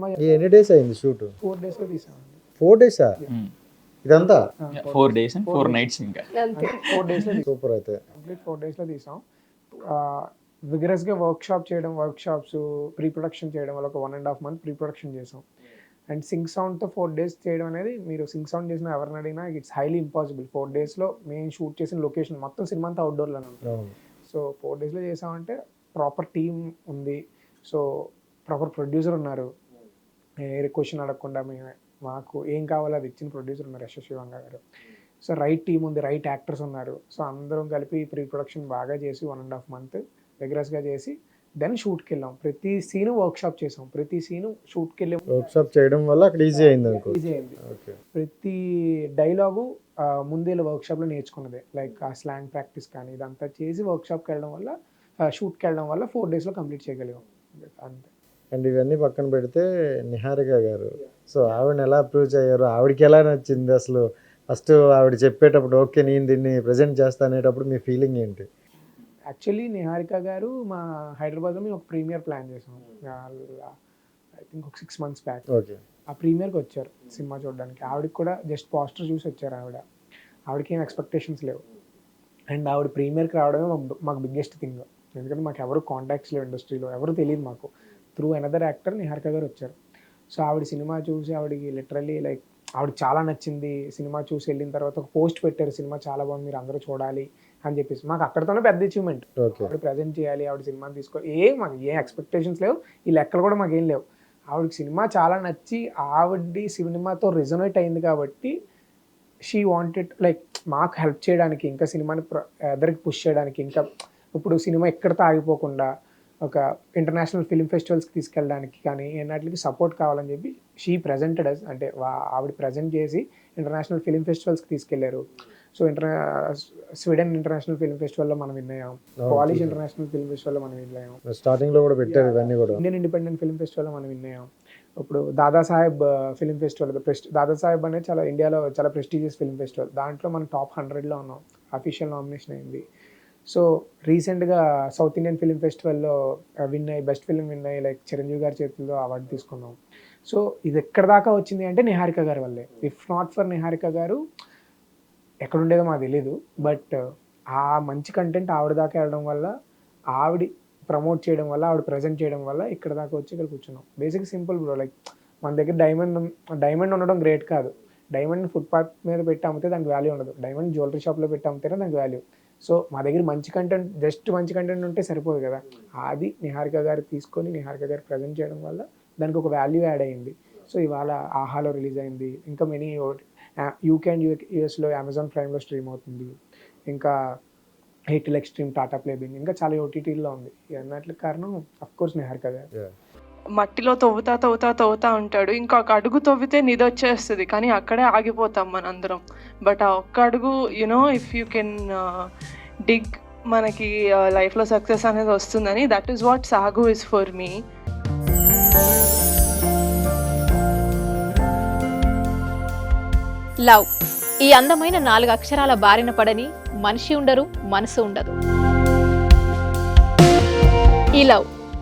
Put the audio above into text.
Cinema ఈ ఎన్ని days అయింది షూట్? ఫోర్ డేస్లో తీసామండి ఫోర్ డేసా ఇదంతా? ఫోర్ డేస్ ఫోర్ నైట్స్ ఇంకా. ఫోర్ డేస్లో సూపర్ అయితే. కంప్లీట్ ఫోర్ డేస్లో తీసాం. విగరస్గా వర్క్ షాప్ చేయడం వర్క్ షాప్స్ ప్రీ ప్రొడక్షన్ చేయడం వల్ల ఒక one and half month pre production చేసాం. అండ్ సింగ్ సౌండ్తో ఫోర్ డేస్ చేయడం అనేది మీరు సింగ్ సౌండ్ చేసిన ఎవరిని అడిగినా ఇట్స్ హైలీ ఇంపాసిబుల్ ఫోర్ డేస్లో మేము షూట్ చేసిన లొకేషన్ మొత్తం సినిమా అంతా అవుట్డోర్లోనే ఉంటుంది. అవును. సో ఫోర్ డేస్లో చేసామంటే ప్రాపర్ టీమ్ ఉంది. సో ప్రాపర్ ప్రొడ్యూసర్ ఉన్నారు. ఏ క్వశ్చన్ అడగకుండా మేము. మాకు ఏం కావాలో అది ఇచ్చిన ప్రొడ్యూసర్ ఉన్నారు యశస్వి శివంగా గారు. సో రైట్ టీం ఉంది రైట్ యాక్టర్స్ ఉన్నారు. సో అందరం కలిపి ప్రీ ప్రొడక్షన్ బాగా చేసి వన్ అండ్ హాఫ్ మంత్గా చేసి దెన్ షూట్కి వెళ్ళాం. ప్రతి సీను వర్క్ షాప్ చేసాం. ప్రతి సీను షూట్కి వెళ్ళి వర్క్ షాప్ చేయడం వల్ల అక్కడ ఈజీ అయింది ఈజీ అయింది. ప్రతి డైలాగు ముందే వర్క్షాప్లో నేర్చుకున్నదే. లైక్ ఆ స్లాంగ్ ప్రాక్టీస్ కానీ ఇదంతా చేసి వర్క్షాప్కి వెళ్ళడం వల్ల షూట్కి వెళ్ళడం వల్ల ఫోర్ డేస్లో కంప్లీట్ చేయగలిగాం. అంతే. అండ్ ఇవన్నీ పక్కన పెడితే నిహారిక గారు. సో ఆవిడని ఎలా అప్రోచ్ అయ్యారు? ఆవిడకి ఎలా నచ్చింది అసలు? ఫస్ట్ ఆవిడ చెప్పేటప్పుడు ఓకే నేను దీన్ని ప్రజెంట్ చేస్తా అనేటప్పుడు మీ ఫీలింగ్ ఏంటి? యాక్చువల్లీ నిహారిక గారు మా హైదరాబాద్లో మేము ఒక ప్రీమియర్ ప్లాన్ చేసాం. ఐ థింక్ ఒక సిక్స్ మంత్స్ బ్యాక్. ఓకే. ఆ ప్రీమియర్కి వచ్చారు సినిమా చూడడానికి. ఆవిడకి కూడా జస్ట్ పోస్టర్ చూసి వచ్చారు ఆవిడ. ఆవిడకి ఏం ఎక్స్పెక్టేషన్స్ లేవు. అండ్ ఆవిడ ప్రీమియర్కి రావడమే మాకు- మాకు బిగ్గెస్ట్ థింగ్ ఎందుకంటే మాకు ఎవరు కాంటాక్ట్స్ లేవు ఇండస్ట్రీలో ఎవరు తెలియదు మాకు. త్రూ అనదర్ యాక్టర్ నిహారిక గారు వచ్చారు. సో ఆవిడ సినిమా చూసి ఆవిడకి లిటరల్లీ లైక్ ఆవిడ చాలా నచ్చింది. సినిమా చూసి వెళ్ళిన తర్వాత ఒక పోస్ట్ పెట్టారు. సినిమా చాలా బాగుంది. మీరు అందరూ చూడాలి అని చెప్పేసి. మాకు అక్కడితోనే పెద్ద అచీవ్మెంట్ ఆవిడ ప్రజెంట్ చేయాలి. ఆవిడ సినిమా తీసుకో ఏం మాకు ఏ ఎక్స్పెక్టేషన్స్ లేవు. ఈ లెక్కలు కూడా మాకేం లేవు. ఆవిడకి సినిమా చాలా నచ్చి ఆవిడ సినిమాతో రిజొనేట్ అయింది కాబట్టి షీ వాంటెడ్ లైక్ మాకు హెల్ప్ చేయడానికి ఇంకా సినిమాని ఎదరికి పుష్ చేయడానికి ఇంకా ఇప్పుడు సినిమా ఎక్కడితో ఆగిపోకుండా ఒక ఇంటర్నేషనల్ ఫిలిం ఫెస్టివల్స్కి తీసుకెళ్ళడానికి కానీ ఎన్నట్లకి సపోర్ట్ కావాలని చెప్పి షీ ప్రజెంటెడ్ అస్ అంటే ఆవిడ ప్రజెంట్ చేసి ఇంటర్నేషనల్ ఫిలిం ఫెస్టివల్స్కి తీసుకెళ్ళారు. So inter Sweden international film ఫెస్టివల్లో మనం విన్ అయ్యాం పాలిష్ ఇంటర్నేషనల్ ఫిలిం ఫెస్టివల్లో మనం విన్ అయ్యాం స్టార్టింగ్లో కూడా పెట్టారు ఇవన్నీ కూడా. ఇండియన్ ఇండిపెండెంట్ ఫిలిం ఫెస్టివల్లో మనం విన్ అయ్యాం ఇప్పుడు దాదాసాహెబ్ ఫిలిం ఫెస్టివల్ ప్రెస్ట్ దాదాసాహెబ్ అనేది చాలా ఇండియాలో చాలా ప్రెస్టీజియస్ ఫిలిం ఫెస్టివల్ దాంట్లో మనం టాప్ హండ్రెడ్లో ఉన్నాం. అఫీషియల్ నామినేషన్ అయింది. సో రీసెంట్గా సౌత్ ఇండియన్ ఫిలిం ఫెస్టివల్లో విన్ అయ్యి బెస్ట్ ఫిలిం విన్ అయ్యి లైక్ చిరంజీవి గారి చేతుల్లో అవార్డు తీసుకున్నాం. సో ఇది ఎక్కడ దాకా వచ్చింది అంటే నిహారిక గారి వల్లే. ఇఫ్ నాట్ ఫర్ నిహారిక గారు ఎక్కడ ఉండేదో మాకు తెలీదు. బట్ ఆ మంచి కంటెంట్ ఆవిడ దాకా వెళ్ళడం వల్ల ఆవిడ ప్రమోట్ చేయడం వల్ల ఆవిడ ప్రజెంట్ చేయడం వల్ల ఇక్కడ దాకా వచ్చి ఇక్కడ కూర్చున్నాం. బేసిక్ సింపుల్ బ్రో లైక్ మన దగ్గర డైమండ్ డైమండ్ ఉండడం గ్రేట్ కాదు. డైమండ్ ఫుట్పాత్ మీద పెట్టి అమ్మితే దానికి వాల్యూ ఉండదు. డైమండ్ జ్యువెలరీ షాప్లో పెట్టి అమ్మితేనే దానికి వాల్యూ సో మా దగ్గర మంచి కంటెంట్ జస్ట్ మంచి కంటెంట్ ఉంటే సరిపోదు కదా. అది నిహారిక గారు తీసుకొని నిహారిక గారు ప్రజెంట్ చేయడం వల్ల దానికి ఒక వాల్యూ యాడ్ అయింది. సో ఇవాళ ఆహాలో రిలీజ్ అయింది. ఇంకా మెనీ యూకే అండ్ యూఎస్లో అమెజాన్ ప్రైమ్లో స్ట్రీమ్ అవుతుంది. ఇంకా Airtel Xstream Tata Play Binge ఇంకా చాలా ఓటీటీల్లో ఉంది. అన్నట్లు కారణం అఫ్ కోర్స్ నిహారిక గారు. మట్టిలో తవ్వుతా తవ్వుతా తవ్వుతా ఉంటాడు. ఇంకొక అడుగు తవ్వితే నిధి వచ్చేస్తుంది. కానీ అక్కడే ఆగిపోతాం మనందరం. బట్ ఆ ఒక్క అడుగు you know if you can dig మనకి uh, లైఫ్లో సక్సెస్ అనేది వస్తుందని దట్ ఈస్ వాట్ సాగు ఇస్ ఫర్ మీ లవ్. ఈ అందమైన నాలుగు అక్షరాల బారిన పడని మనిషి ఉండరు మనసు ఉండదు. ఈ లవ్.